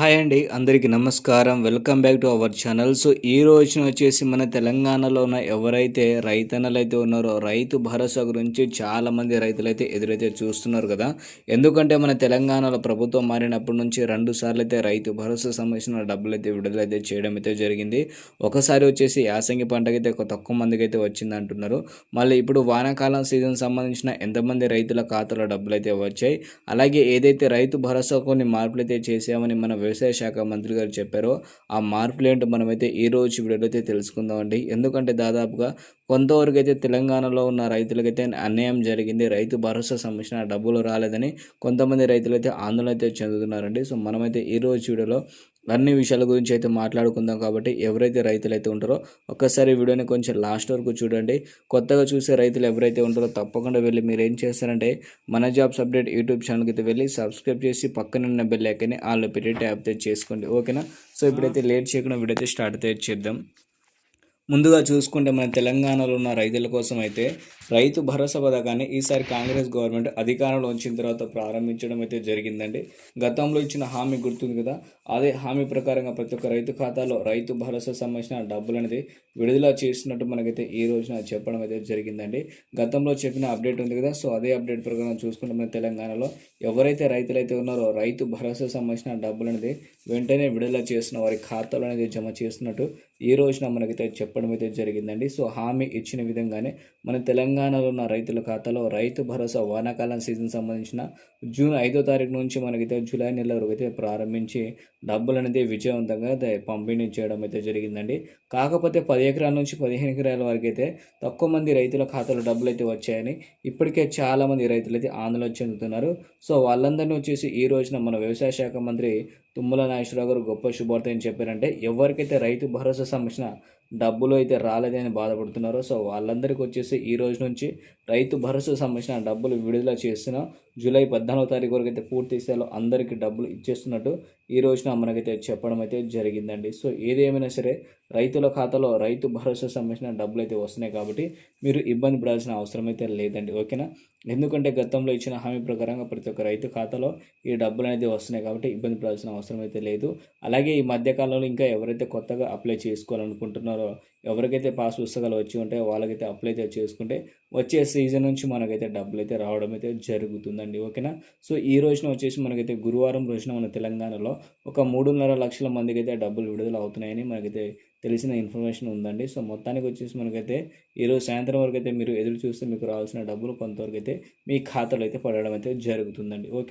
Hi అండి అందరికీ నమస్కారం. Welcome back to our channel. So ఈ రోజున వచ్చేసి మన తెలంగాణలో ఉన్న ఎవరైతే రైతన్నలు అయితే ఉన్నారో రైతు భరోసా గురించి చాలామంది రైతులైతే ఎదురైతే చూస్తున్నారు కదా. ఎందుకంటే మన తెలంగాణలో ప్రభుత్వం మారినప్పటి నుంచి రెండు సార్లు అయితే రైతు భరోసా సంబంధించిన డబ్బులు అయితే విడుదలైతే చేయడం అయితే జరిగింది. ఒకసారి వచ్చేసి యాసంగి పంటకైతే తక్కువ మందికి అయితే వచ్చింది అంటున్నారు. మళ్ళీ ఇప్పుడు వానాకాలం సీజన్ సంబంధించిన ఎంతమంది రైతుల ఖాతాలో డబ్బులు అయితే వచ్చాయి. అలాగే ఏదైతే రైతు భరోసా కొన్ని మార్పులు అయితే చేసామని మన వ్యవసాయ శాఖ మంత్రి గారు చెప్పారో ఆ మార్పులు ఏంటో మనమైతే ఈ రోజు వీడియోలో అయితే తెలుసుకుందామండి. ఎందుకంటే దాదాపుగా కొంతవరకు అయితే తెలంగాణలో ఉన్న రైతులకైతే అన్యాయం జరిగింది. రైతు భరోసా సంబంధించిన డబ్బులు రాలేదని కొంతమంది రైతులు అయితే ఆందోళన అయితే చెందుతున్నారండి. సో మనమైతే ఈ రోజు వీడియోలో అన్ని విషయాల గురించి అయితే మాట్లాడుకుందాం కాబట్టి ఎవరైతే రైతులు అయితే ఉంటారో ఒక్కసారి వీడియోని కొంచెం లాస్ట్ వరకు చూడండి. కొత్తగా చూసే రైతులు ఎవరైతే ఉంటారో తప్పకుండా వెళ్ళి మీరు ఏం చేస్తారంటే మన జాబ్స్ అప్డేట్ యూట్యూబ్ ఛానల్కి అయితే వెళ్ళి సబ్స్క్రైబ్ చేసి పక్కన ఉన్న బెల్ ఐకని ఆల్లో పెట్టి ట్యాప్ చేసుకోండి. ఓకేనా సో ఇప్పుడైతే లేట్ చేయకుండా వీడియో అయితే స్టార్ట్ అయితే చేద్దాం. ముందుగా చూసుకుంటే మన తెలంగాణలో ఉన్న రైతుల కోసం అయితే రైతు భరోసా పథకాన్ని ఈసారి కాంగ్రెస్ గవర్నమెంట్ అధికారంలో వచ్చిన తర్వాత ప్రారంభించడం అయితే జరిగిందండి. గతంలో ఇచ్చిన హామీ గుర్తుంది కదా? అదే హామీ ప్రకారంగా ప్రతి ఒక్క రైతు ఖాతాలో రైతు భరోసా సంబంధించిన డబ్బులు అనేది విడుదల చేసినట్టు మనకైతే ఈ రోజున చెప్పడం అయితే జరిగిందండి. గతంలో చెప్పిన అప్డేట్ ఉంది కదా? సో అదే అప్డేట్ ప్రకారం చూసుకుంటే మన తెలంగాణలో ఎవరైతే రైతులైతే ఉన్నారో రైతు భరోసా సంబంధించిన డబ్బులు అనేది వెంటనే విడుదల చేసిన వారి ఖాతాలో అనేది జమ చేస్తున్నట్టు ఈ రోజున మనకైతే చెప్పడం అయితే జరిగిందండి. సో హామీ ఇచ్చిన విధంగానే మన తెలంగాణలో ఉన్న రైతుల ఖాతాలో రైతు భరోసా వానాకాలం సీజన్ సంబంధించిన జూన్ ఐదో తారీఖు నుంచి మనకైతే జూలై నెల వరకు అయితే ప్రారంభించి డబ్బులు అనేది విజయవంతంగా పంపిణీ చేయడం అయితే జరిగిందండి. కాకపోతే పది ఎకరాల నుంచి పదిహేను ఎకరాల వరకు అయితే తక్కువ మంది రైతుల ఖాతాలో డబ్బులు అయితే వచ్చాయని ఇప్పటికే చాలామంది రైతులు అయితే ఆందోళన చెందుతున్నారు. సో వాళ్ళందరినీ వచ్చేసి ఈ రోజున మన వ్యవసాయ శాఖ మంత్రి తుమ్మల నాగేశ్వరరావు గారు గొప్ప శుభార్త ఏం చెప్పారంటే ఎవరికైతే రైతు భరోసా సంబంధించిన డబ్బులు అయితే రాలేదని బాధపడుతున్నారో సో వాళ్ళందరికీ వచ్చేసి ఈ రోజు నుంచి రైతు భరోసా సంబంధించిన డబ్బులు విడుదల చేస్తున్న. జూలై పద్నాలుగో తారీఖు వరకు అయితే పూర్తి స్థాయిలో అందరికీ డబ్బులు ఇచ్చేస్తున్నట్టు ఈ రోజున మనకైతే చెప్పడం అయితే జరిగిందండి. సో ఏదేమైనా సరే రైతుల ఖాతాలో రైతు భరోసా సంబంధించిన డబ్బులు అయితే వస్తున్నాయి కాబట్టి మీరు ఇబ్బంది పడాల్సిన అవసరం అయితే లేదండి. ఓకేనా? ఎందుకంటే గతంలో ఇచ్చిన హామీ ప్రకారంగా ప్రతి ఒక్క రైతు ఖాతాలో ఈ డబ్బులు అనేది వస్తున్నాయి కాబట్టి ఇబ్బంది పడాల్సిన అవసరం అయితే లేదు. అలాగే ఈ మధ్యకాలంలో ఇంకా ఎవరైతే కొత్తగా అప్లై చేసుకోవాలనుకుంటున్నారో ఎవరికైతే పాస్ పుస్తకాలు వచ్చి ఉంటాయో వాళ్ళకైతే అప్లై అయితే చేసుకుంటే వచ్చే సీజన్ నుంచి మనకైతే డబ్బులు అయితే రావడం అయితే జరుగుతుందండి. ఓకేనా? సో ఈ రోజున వచ్చేసి మనకైతే గురువారం రోజున మన తెలంగాణలో ఒక మూడున్నర లక్షల మందికి అయితే డబ్బులు విడుదల అవుతున్నాయని మనకైతే తెలిసిన ఇన్ఫర్మేషన్ ఉందండి. సో మొత్తానికి వచ్చేసి మనకైతే ఈరోజు సాయంత్రం వరకు అయితే మీరు ఎదురు చూస్తే మీకు రావాల్సిన డబ్బులు కొంతవరకు అయితే మీ ఖాతాలో అయితే పడడం అయితే జరుగుతుందండి. ఓకే